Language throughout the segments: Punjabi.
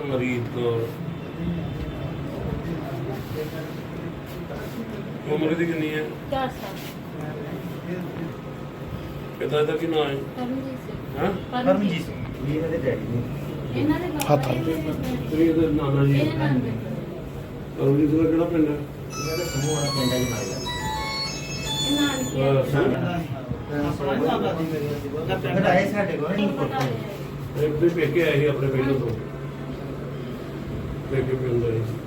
ਸਮਰੀਤ ਕੌਰ ਉਮਰ ਦੀ ਕਿੰਨੀ ਹੈ ਚਾਰ ਸਾਲ ਪਿਤਾ ਦਾ ਕੀ ਨਾਮ ਹੈ ਪਰਮਜੀਤ ਸਿੰਘ ਹਾਂ ਪਰਮਜੀਤ ਸਿੰਘ ਵੀ ਇਹਨਾਂ ਦੇ ਡੈਡੀ ਨੇ ਇਹਨਾਂ ਦੇ ਬਾਬਾ ਜੀ ਦੇ ਤੇ ਇਹਦਾ ਨਾਨਾ ਜੀ ਇਹ ਨਾਮ ਦੇ ਪਰਮਜੀਤ ਦਾ ਕਿਹੜਾ ਪਿੰਡ ਹੈ ਇਹਨਾਂ ਦੇ ਸਮੂਹ ਵਾਲਾ ਪਿੰਡ ਹੈ ਜੀ ਮਾਰਿਆ ਇਹ ਨਾਨਕੇ ਅਹ, ਸੰਗ- ਬਟਾਏ ਸਾਡੇ ਕੋਲ ਨਹੀਂ ਪੁੱਛੋ ਇੱਕ ਦੇ ਪੇਕੇ ਆਏ ਸੀ ਆਪਣੇ ਪਹਿਲੋਂ ਤੋਂ ਪੇਕੇ ਪਿੰਡ ਦੇ ਸੀ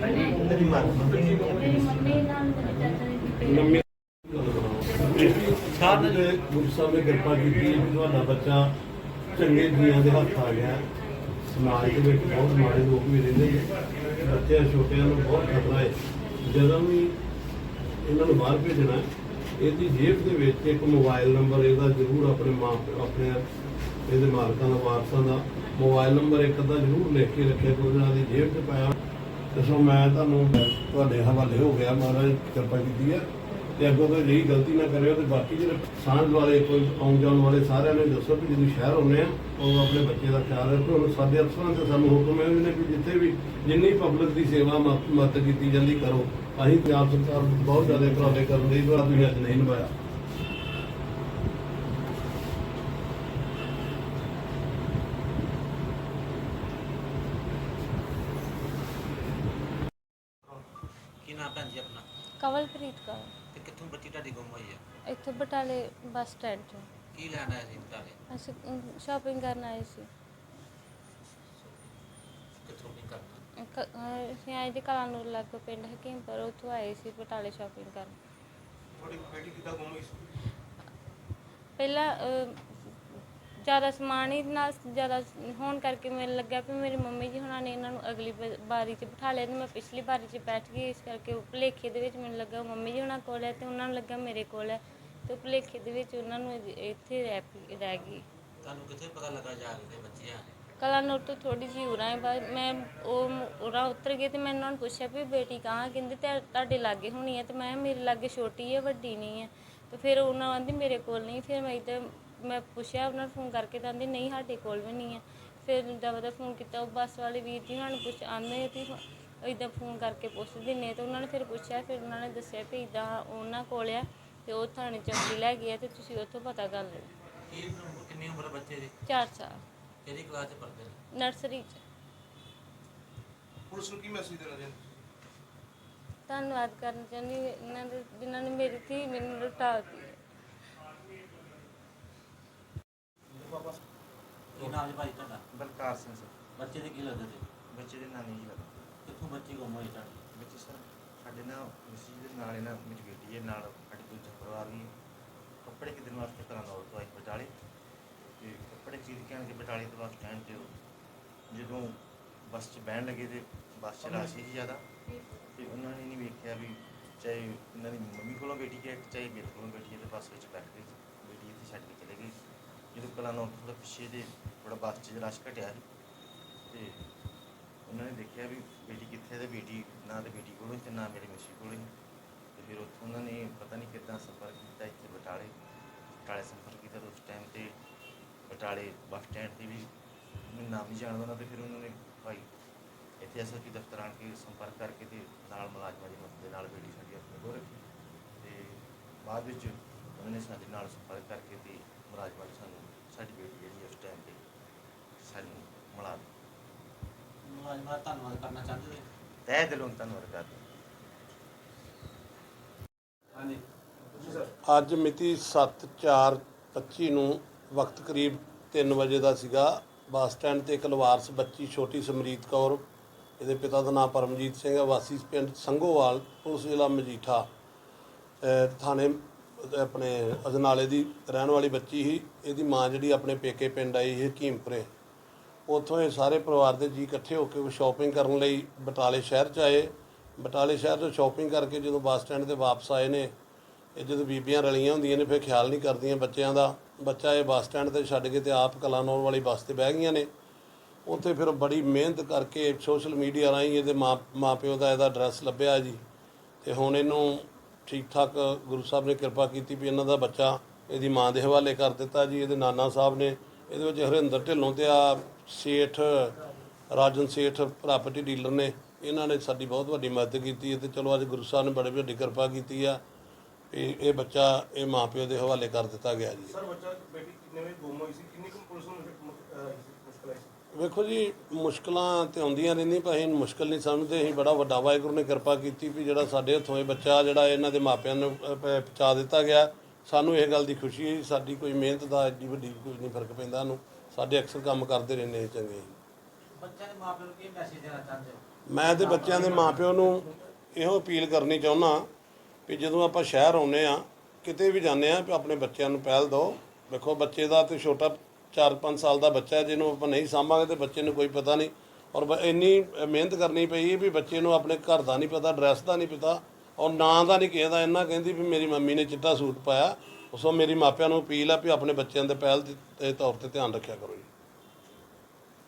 ਮੇਰੀ ਮੰਮੀ ਨਾਲ ਚਾਚਾ ਦੀ ਮੰਮੀ ਸਾਧ ਗੁਰੂ ਸਾਹਿਬ ਨੇ ਕਿਰਪਾ ਕੀਤੀ ਕਿ ਤੁਹਾਡਾ ਬੱਚਾ ਚੰਗੇ ਜੀਆਂ ਦੇ ਹੱਥ ਆ ਗਿਆ। ਸਮਾਜ ਦੇ ਵਿੱਚ ਬਹੁਤ ਮਾੜੇ ਲੋਕ ਵੀ ਰਹਿੰਦੇ ਨੇ। ਬੱਚਿਆਂ, ਛੋਟਿਆਂ ਨੂੰ ਬਹੁਤ ਖਤਰਾ ਹੈ। ਜਦੋਂ ਵੀ ਇਹਨਾਂ ਨੂੰ ਬਾਹਰ ਭੇਜਣਾ ਇਹਦੀ ਜੇਬ ਦੇ ਵਿੱਚ ਇੱਕ ਮੋਬਾਈਲ ਨੰਬਰ ਇਹਦਾ ਜ਼ਰੂਰ ਆਪਣੇ ਮਾਂ ਆਪਣੇ ਇਹਦੇ ਮਾਲਕਾਂ ਦਾ, ਵਾਰਸਾਂ ਦਾ ਮੋਬਾਈਲ ਨੰਬਰ ਇੱਕ ਅੱਧਾ ਜ਼ਰੂਰ ਲਿਖ ਕੇ ਰੱਖਿਆ ਕੋਈ ਉਹਨਾਂ ਦੀ ਜੇਬ 'ਚ ਪਾਇਆ ਤੇ ਸੋ ਮੈਂ ਤੁਹਾਨੂੰ ਤੁਹਾਡੇ ਹਵਾਲੇ ਹੋ ਗਿਆ, ਮਹਾਰਾਜ ਕਿਰਪਾ ਕੀਤੀ ਹੈ। ਤੇ ਅੱਗੋਂ ਤੋਂ ਜਿਹੜੀ ਗਲਤੀ ਨਾ ਕਰਿਓ ਤੇ ਬਾਕੀ ਜਿਹੜੇ ਸਾਂਝ ਵਾਲੇ ਕੋਈ ਆਉਣ ਜਾਣ ਵਾਲੇ ਸਾਰਿਆਂ ਨੂੰ ਦੱਸੋ ਕਿ ਜਦੋਂ ਸ਼ਹਿਰ ਆਉਂਦੇ ਆ ਉਹ ਆਪਣੇ ਬੱਚੇ ਦਾ ਖਿਆਲ ਰੱਖੋ। ਹੁਣ ਸਾਡੇ ਅਫਸਰਾਂ ਤੇ ਸਾਨੂੰ ਹੁਕਮ ਹੈ ਉਹਨੇ ਕਿ ਜਿੱਥੇ ਵੀ ਜਿੰਨੀ ਪਬਲਿਕ ਦੀ ਸੇਵਾ ਮ- ਮਦਦ ਕੀਤੀ ਜਾਂਦੀ ਕਰੋ। ਅਸੀਂ ਪੰਜਾਬ ਸਰਕਾਰ ਬਹੁਤ ਜ਼ਿਆਦਾ ਉਪਰਾਲੇ ਕਰਨ ਦੀ ਪਰ ਤੁਸੀਂ ਅੱਜ ਨਹੀਂ ਨਿਭਾਇਆ। ਕੀ ਨਾਮ ਭੈਣ ਜੀ ਆਪਣਾ? ਕਵਲਪ੍ਰੀਤ ਕੌਰ। ਤੇ ਕਿੱਥੋਂ ਬੱਚੀ ਤੁਹਾਡੀ ਗੁੰਮ ਹੋਈ ਹੈ ਇੱਥੋਂ ਬਟਾਲੇ ਬੱਸ ਸਟੈਂਡ ਤੋਂ। ਕੀ ਲੈਣ ਆਇਆ ਸੀ ਬਟਾਲੇ? ਅਸੀਂ ਸ਼ਾਪਿੰਗ ਕਰਨ ਆਏ ਸੀ। ਕਿੱਥੋਂ ਕੀ ਕਰਨਾ? ਕ- ਅਹ ਅਸੀਂ ਆਏ ਜੀ ਕਲਾਨੂਰ ਲੱਗ ਪਿੰਡ ਹਕੀਮਪੁਰ ਉੱਥੋਂ ਆਏ ਸੀ ਬਟਾਲੇ ਸ਼ਾਪਿੰਗ ਕਰਨ। ਤੁਹਾਡੀ ਬੇਟੀ ਕਿੱਦਾਂ ਗੁੰਮ ਹੋਈ ਸੀ? ਪਹਿਲਾਂ ਅਹ, ਜ਼ਿਆਦਾ ਸਮਾਨ ਹੀ ਨਾਲ ਜ਼ਿਆਦਾ ਹੋਣ ਕਰਕੇ ਮੈਨੂੰ ਲੱਗਿਆ ਵੀ ਮੇਰੀ ਮੰਮੀ ਜੀ ਹੁਣਾਂ ਨੇ ਇਹਨਾਂ ਨੂੰ ਅਗਲੀ ਬ- ਬਾਰੀ 'ਚ ਬਿਠਾ ਲਿਆ ਤੇ ਮੈਂ ਪਿਛਲੀ ਬਾਰੀ 'ਚ ਬੈਠ ਗਈ ਇਸ ਕਰਕੇ ਉਹ ਭੁਲੇਖੇ ਦੇ ਵਿੱਚ ਮੈਨੂੰ ਲੱਗਾ ਮੰਮੀ ਜੀ ਹੁਣਾਂ ਕੋਲ ਹੈ ਤੇ ਉਹਨਾਂ ਨੂੰ ਲੱਗਾ ਮੇਰੇ ਕੋਲ ਹੈ ਤੇ ਉਹ ਭੁਲੇਖੇ ਦੇ ਵਿੱਚ ਉਹਨਾਂ ਨੂੰ ਇੱਥੇ ਰਹਿ ਪਈ- ਰਹਿ ਗਈ। ਤੁਹਾਨੂੰ ਕਿੱਥੇ ਪਤਾ ਲੱਗਾ ਜਾ ਕੇ ਬੱਚੇ ਆ ਕਲਾਨੂਰ ਤੋਂ ਥੋੜੀ ਜਿਹੀ ਉਰਾਂ ਹੈ ਬਾਅਦ ਮੈਂ ਉਹ ਮ- ਉਰਾਂ ਉਤਰ ਗਈ ਤੇ ਮੈਂ ਉਹਨਾਂ ਨੂੰ ਪੁੱਛਿਆ ਵੀ ਬੇਟੀ ਕਹਾਂ ਕਹਿੰਦੇ ਤੇ ਤੁਹਾਡੇ ਲਾਗੇ ਹੋਣੀ ਹੈ ਤੇ ਮੈਂ ਕਿਹਾ ਮੇਰੇ ਲਾਗੇ ਛੋਟੀ ਹੈ ਵੱਡੀ ਨਹੀਂ ਹੈ। ਤੇ ਫਿਰ ਉਹਨਾਂ ਆਂਦੀ ਮੇਰੇ ਕੋਲ ਨਹੀਂ ਫਿਰ ਮੈਂ ਇੱਧਰ ਮੈਂ ਪੁੱਛਿਆ ਉਹਨਾਂ ਨੂੰ ਫੋਨ ਕਰਕੇ ਤਾਂ ਨਹੀਂ ਸਾਡੇ ਕੋਲ ਵੀ ਨਹੀਂ ਹੈ। ਫਿਰ ਦਵਾ ਦਾ ਫੋਨ ਕੀਤਾ ਉਹ ਬੱਸ ਵਾਲੇ ਵੀਰ ਜੀ ਉਹਨਾਂ ਨੂੰ ਪੁੱਛ ਆਂਦੇ ਕਿ ਇਦਾਂ ਫੋਨ ਕਰਕੇ ਪੁੱਛ ਦਿੰਨੇ ਤੇ ਉਹਨਾਂ ਨੇ ਫਿਰ ਪੁੱਛਿਆ ਫਿਰ ਉਹਨਾਂ ਨੇ ਦੱਸਿਆ ਵੀ ਇਦਾਂ ਉਹਨਾਂ ਕੋਲ ਆ ਤੇ ਉਹ ਥਾਣੇ ਚੌਕੀ ਲੈ ਗਏ ਆ ਤੇ ਤੁਸੀਂ ਉੱਥੋਂ ਪਤਾ ਕਰ ਕੀ ਉਮਰ- ਕਿੰਨੀ ਉਮਰ ਬੱਚੇ ਦੀ? 4 ਸਾਲ। ਕਿਹੜੀ ਕਲਾਸ 'ਚ ਪੜ੍ਹਦੇ ਨੇ? ਨਰਸਰੀ 'ਚ। ਪੁਲਿਸ ਨੂੰ ਕੀ ਮੈਸੇਜ ਦੇਣਾ ਚਾਹੁੰਦੇ? ਧੰਨਵਾਦ ਕਰਨਾ ਚਾਹੁੰਦੀ ਹਾਂ। ਇਹਨਾਂ ਦੇ ਜਿਨ੍ਹਾਂ ਨੇ ਮੇਰੀ ਧੀ ਮੈਨੂੰ ਲੁਟਾ ਦਿੱਤੀ ਕੀ ਨਾਮ ਜੀ ਭਾਈ ਤੁਹਾਡਾ? ਬਲਕਾਰ ਸਿੰਘ ਸਰ। ਬੱਚੇ ਦੇ ਕੀ ਲੱਗਦੇ ਸੀ ਬੱਚੇ ਦੇ ਨਾਨੀ ਜੀ ਲੱਗਾ ਕਿੱਥੋਂ ਬੱਚੀ ਗੁੰਮ ਹੋਈ ਤੁਹਾਡੀ? ਬੱਚੇ ਸਰ ਸਾਡੇ ਨਾਲ ਮਿਸੀ ਦੇ ਨਾਲ ਇਹਨਾਂ ਮੇਰੀ ਬੇਟੀ ਹੈ ਨਾਲ ਸਾਡੇ ਦੂਜਾ ਪਰਿਵਾਰ ਵੀ ਹੈ। ਕੱਪੜੇ ਖਰੀਦਣ ਵਾਸਤੇ ਘਰਾਂ ਦਾ ਤੋਂ ਆਈ ਬਟਾਲੇ। ਤੇ ਕੱਪੜੇ ਖਰੀਦ ਕੇ ਆਣ ਕੇ ਬਟਾਲੇ ਤੋਂ ਬੱਸ ਸਟੈਂਡ ਤੇ ਉਹ ਜਦੋਂ ਬੱਸ 'ਚ ਬਹਿਣ ਲੱਗੇ ਤੇ ਬੱਸ 'ਚ ਰਸ਼ ਸੀ ਜ਼ਿਆਦਾ ਤੇ ਉਹਨਾਂ ਨੇ ਨਹੀਂ ਵੇਖਿਆ ਵੀ ਚਾਹੇ ਇਹਨਾਂ ਦੀ ਮੰਮੀ ਕੋਲੋਂ ਬੇਟੀ ਹੈ ਚਾਹੇ ਮੇਰੇ ਕੋਲੋਂ ਬੇਟੀ ਹੈ ਤੇ ਬੱਸ ਵਿੱਚ ਬੈਠ ਗਈ ਬੇਟੀ ਇੱਥੇ ਛੱਡ ਕੇ ਚਲੇ ਗਈ। ਜਦੋਂ ਕਲਾਂ ਨੂੰ ਥੋੜਾ ਪਿੱਛੇ ਦੇ ਥੋੜਾ ਬੱਸ 'ਚ ਰਸ਼ ਘਟਿਆ ਸੀ ਤੇ ਉਹਨਾਂ ਨੇ ਦੇਖਿਆ ਵੀ ਬੇਟੀ ਕਿੱਥੇ ਹੈ ਤੇ ਬੇਟੀ ਨਾ ਤੇ ਬੇਟੀ ਕੋਲ ਤੇ ਨਾ ਮੇਰੀ ਮਿਸੀ ਕੋਲ ਹੀ ਤੇ ਫਿਰ ਉੱਥੋਂ ਉਹਨਾਂ ਨੇ ਪਤਾ ਨਹੀਂ ਕਿੱਦਾਂ ਸੰਪਰਕ ਕੀਤਾ ਇੱਥੇ ਬਟਾਲੇ ਬਟਾਲੇ ਸੰਪਰਕ ਕੀਤਾ ਤੇ ਉਸ ਟਾਈਮ ਤੇ ਬਟਾਲੇ ਬੱਸ ਸਟੈਂਡ ਤੇ ਵੀ ਮੈਨੂੰ ਨਾਮ ਨਹੀਂ ਜਾਣਦਾ ਉਹਨਾਂ ਤੇ ਫਿਰ ਉਹਨਾਂ ਨੇ ਭਾਈ ਇੱਥੇ ਐਸਐਸਪੀ ਦਫ਼ਤਰ ਆਣ ਕੇ ਸੰਪਰਕ ਕਰਕੇ ਤੇ ਨਾਲ ਮੁਲਾਜ਼ਮਾਂ ਦੀ ਮਦਦ ਦੇ ਨਾਲ ਬੇਟੀ ਸਾਡੀ ਆਪਣੇ ਕੋਲ ਰੱਖੀ ਤੇ ਬਾਅਦ ਵਿੱਚ ਉਹਨਾਂ ਨੇ ਸਾਡੇ ਨਾਲ ਸੰਪਰਕ ਕਰਕੇ ਤੇ ਮੁਲਾਜ਼ਮਾਂ ਨੇ ਸਾਨੂੰ ਸਾਡੀ ਬੇਟੀ ਜਿਹੜੀ ਉਸ ਟਾਈਮ ਤੇ ਸਾਨੂੰ ਮਿਲਾ ਦਿੱਤੀ। ਮੁਲਾਜ਼ਮਾਂ ਦਾ ਧੰਨਵਾਦ ਕਰਨਾ ਚਾਹੁੰਦੇ ਤਹਿ ਦਿਲੋਂ ਧੰਨਵਾਦ ਕਰਦੇ ਹਾਂਜੀ। ਅੱਜ ਮਿਤੀ 7/4/25 ਨੂੰ ਵਕਤ ਕਰੀਬ 3 ਵਜੇ ਦਾ ਸੀਗਾ। ਬੱਸ ਸਟੈਂਡ ਤੇ ਇੱਕ ਲਵਾਰਸ ਬੱਚੀ ਛੋਟੀ ਸਮਰੀਤ ਕੌਰ ਇਹਦੇ ਪਿਤਾ ਦਾ ਨਾਮ ਪਰਮਜੀਤ ਸਿੰਘ ਹੈ ਵਾਸੀ ਪਿੰਡ ਸੰਘੋਵਾਲ ਪੁਲਿਸ ਜ਼ਿਲ੍ਹਾ ਮਜੀਠਾ ਅਹ ਥਾਣੇ ਆਪਣੇ ਅਜਨਾਲੇ ਦੀ ਰਹਿਣ ਵਾਲੀ ਬੱਚੀ ਸੀ, ਇਹਦੀ ਮਾਂ ਜਿਹੜੀ ਆਪਣੇ ਪੇਕੇ ਪਿੰਡ ਆਈ ਸੀ ਹਕੀਮਪੁਰੇ ਉੱਥੋਂ ਇਹ ਸਾਰੇ ਪਰਿਵਾਰ ਦੇ ਜੀ ਇਕੱਠੇ ਹੋ ਕੇ ਸ਼ਾਪਿੰਗ ਕਰਨ ਲਈ ਬਟਾਲੇ ਸ਼ਹਿਰ ਚ ਆਏ। ਬਟਾਲੇ ਸ਼ਹਿਰ ਤੋਂ ਸ਼ਾਪਿੰਗ ਕਰਕੇ ਜਦੋਂ ਬੱਸ ਸਟੈਂਡ ਤੇ ਵਾਪਸ ਆਏ ਨੇ, ਇਹ ਜਦੋਂ ਬੀਬੀਆਂ ਰਲੀਆਂ ਹੁੰਦੀਆਂ ਨੇ, ਫਿਰ ਖਿਆਲ ਨਹੀਂ ਕਰਦੀਆਂ ਬੱਚਿਆਂ ਦਾ। ਬੱਚਾ ਇਹ ਬੱਸ ਸਟੈਂਡ ਤੇ ਛੱਡ ਕੇ ਤੇ ਆਪ ਕਲਾਨੌਰ ਵਾਲੀ ਬੱਸ ਤੇ ਬਹਿ ਗਈਆਂ ਨੇ। ਉੱਥੇ ਫਿਰ ਬੜੀ ਮਿਹਨਤ ਕਰਕੇ ਸੋਸ਼ਲ ਮੀਡੀਆ ਰਾਹੀਂ ਇਹਦੇ ਮਾਂ ਮਾਪਿਓ ਦਾ ਇਹਦਾ ਐਡਰੈਸ ਲੱਭਿਆ ਜੀ। ਤੇ ਹੁਣ ਇਹਨੂੰ ਠੀਕ ਠਾਕ ਗੁਰੂ ਸਾਹਿਬ ਨੇ ਕਿਰਪਾ ਕੀਤੀ ਵੀ ਇਹਨਾਂ ਦਾ ਬੱਚਾ ਇਹਦੀ ਮਾਂ ਦੇ ਹਵਾਲੇ ਕਰ ਦਿੱਤਾ ਜੀ, ਇਹਦੇ ਨਾਨਾ ਸਾਹਿਬ ਨੇ। ਇਹਦੇ ਵਿੱਚ ਹਰਿੰਦਰ ਢਿੱਲੋਂ ਤੇ ਆ ਸੇਠ, ਰਾਜਨ ਸੇਠ ਪ੍ਰਾਪਰਟੀ ਡੀਲਰ ਨੇ। ਇਹਨਾਂ ਨੇ ਸਾਡੀ ਬਹੁਤ ਵੱਡੀ ਮਦਦ ਕੀਤੀ ਹੈ ਤੇ ਚਲੋ ਅੱਜ ਗੁਰੂ ਸਾਹਿਬ ਨੇ ਬੜੀ ਵੱਡੀ ਕਿਰਪਾ ਕੀਤੀ ਆ ਇਹ ਇਹ ਬੱਚਾ ਇਹ ਮਾਪਿਓ ਦੇ ਹਵਾਲੇ ਕਰ ਦਿੱਤਾ ਗਿਆ ਜੀ। ਸਰ, ਬੱਚਾ, ਬੇਟੀ ਕਿੰਨੇ ਵਜੇ ਗੁੰਮ ਹੋਈ ਸੀ? ਕਿੰਨੀ ਕੁ ਪੁਲਿਸ ਨੂੰ ਮੁ- ਅਹ ਮੁਸ਼ਕਲ ਆਈ ਸੀ ਵੇਖੋ ਜੀ ਮੁਸ਼ਕਲਾਂ ਤੇ ਆਉਂਦੀਆਂ ਰਹਿੰਦੀਆਂ ਪਰ ਅਸੀਂ ਮੁਸ਼ਕਲ ਨਹੀਂ ਸਮਝਦੇ। ਅਸੀਂ ਬੜਾ ਵੱਡਾ ਵਾਹਿਗੁਰੂ ਨੇ ਕਿਰਪਾ ਕੀਤੀ ਵੀ ਜਿਹੜਾ ਸਾਡੇ ਹੱਥੋਂ ਇਹ ਬੱਚਾ ਜਿਹੜਾ ਇਹਨਾਂ ਦੇ ਮਾਪਿਆਂ ਨੂੰ ਪਹੁੰਚਾ ਦਿੱਤਾ ਗਿਆ ਸਾਨੂੰ ਇਹ ਗੱਲ ਦੀ ਖੁਸ਼ੀ ਹੈ ਸਾਡੀ ਕੋਈ ਮਿਹਨਤ ਦਾ ਐਡੀ ਵੱਡੀ ਕੋਈ ਨਹੀਂ ਫ਼ਰਕ ਪੈਂਦਾ ਸਾਨੂੰ ਸਾਡੇ ਅਕਸਰ ਕੰਮ ਕਰਦੇ ਰਹਿੰਦੇ ਚੰਗੇ ਬੱਚਿਆਂ ਦੇ ਮਾਪਿਆਂ ਨੂੰ ਕੀ ਮੈਸੇਜ ਦੇਣਾ ਚਾਹੁੰਦੇ ਹੋ? ਮੈਂ ਤੇ ਬੱਚਿਆਂ ਦੇ ਮਾਪਿਆਂ ਨੂੰ ਇਹੋ ਅਪੀਲ ਕਰਨੀ ਚਾਹੁੰਦਾ ਵੀ ਜਦੋਂ ਆਪਾਂ ਸ਼ਹਿਰ ਆਉਨੇ ਆ ਕਿਤੇ ਵੀ ਜਾਂਦੇ ਆ ਆਪਣੇ ਬੱਚਿਆਂ ਨੂੰ ਪਹਿਲ ਦਿਓ। ਵੇਖੋ ਬੱਚੇ ਦਾ ਤੇ ਛੋਟਾ 4-5 ਸਾਲ ਦਾ ਬੱਚਾ ਜਿਹਨੂੰ ਆਪਾਂ ਨਹੀਂ ਸਾਂਭਾਂਗੇ ਤੇ ਬੱਚੇ ਨੂੰ ਕੋਈ ਪਤਾ ਨਹੀਂ। ਔਰ ਬ- ਇੰਨੀ ਮਿਹਨਤ ਕਰਨੀ ਪਈ ਵੀ ਬੱਚੇ ਨੂੰ ਆਪਣੇ ਘਰ ਦਾ ਨਹੀਂ ਪਤਾ ਐਡਰੈਸ ਦਾ ਨਹੀਂ ਪਤਾ, ਔਰ ਨਾਂ ਦਾ ਨਹੀਂ ਕਿਸੇ ਦਾ। ਇੰਨਾ ਕਹਿੰਦੀ ਵੀ ਮੇਰੀ ਮੰਮੀ ਨੇ ਚਿੱਟਾ ਸੂਟ ਪਾਇਆ, ਉਸੋਂ ਮੇਰੀ ਮਾਪਿਆਂ ਨੂੰ ਅਪੀਲ ਆ ਵੀ ਆਪਣੇ ਬੱਚਿਆਂ ਦੇ ਪਹਿਲ ਦੇ ਤੌਰ ਤੇ ਧਿਆਨ ਰੱਖਿਆ ਕਰੋ ਜੀ।